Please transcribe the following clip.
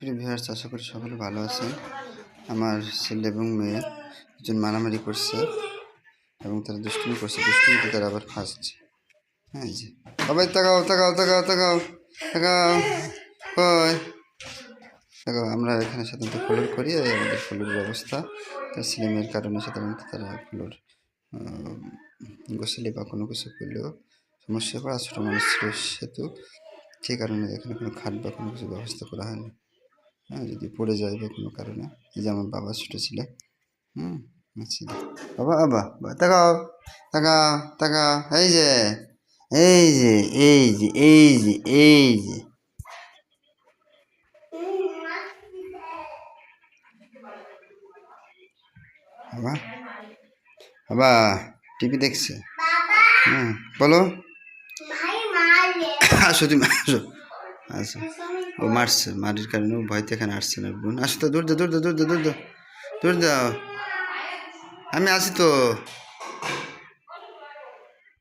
প্রিয় ভিউয়ার্স, আশা করি সকলে ভালো আছেন। আমার ছেলে এবং মেয়ে দুজন মারামারি করছে এবং তারা দুষ্টুমি করছে। দুষ্টুমিতে তারা আবার ফাঁসছে। হ্যাঁ যে। সবাই তাকাও তাকাও তাকাও তাকাও তাকাও। কই? দেখো, আমরা এখানে সাধারণত ফুলুর করি আমাদের ফুলুর ব্যবস্থা। তার ছেলে মেয়ের কারণে সাধারণত তারা ফুলুর গোসলে বা কোনো কিছু করলেও সমস্যা পড়া ছোটো মানুষ ছিল সেতু, সেই কারণে এখানে কোনো খাট বা কোনো কিছু ব্যবস্থা করা হয়নি। হ্যাঁ যদি পড়ে যায় বা কোনো কারণে। এই যে আমার বাবা ছোটো ছিল হুম আচ্ছা বাবা বাবা তাকাও তাকা তাকাও এই যে এই যে এই যে এই যে এই যে। বাবা বাবা টিভি দেখছে? হ্যাঁ বলো। আসো তুমি আসো। আসো ও মারছে, মারির কারণে ও ভয়তে এখানে আসছে না। বোন, আসো তো দূর দে দূর দে দূর দে দূর দূর দাও আমি আছি তো।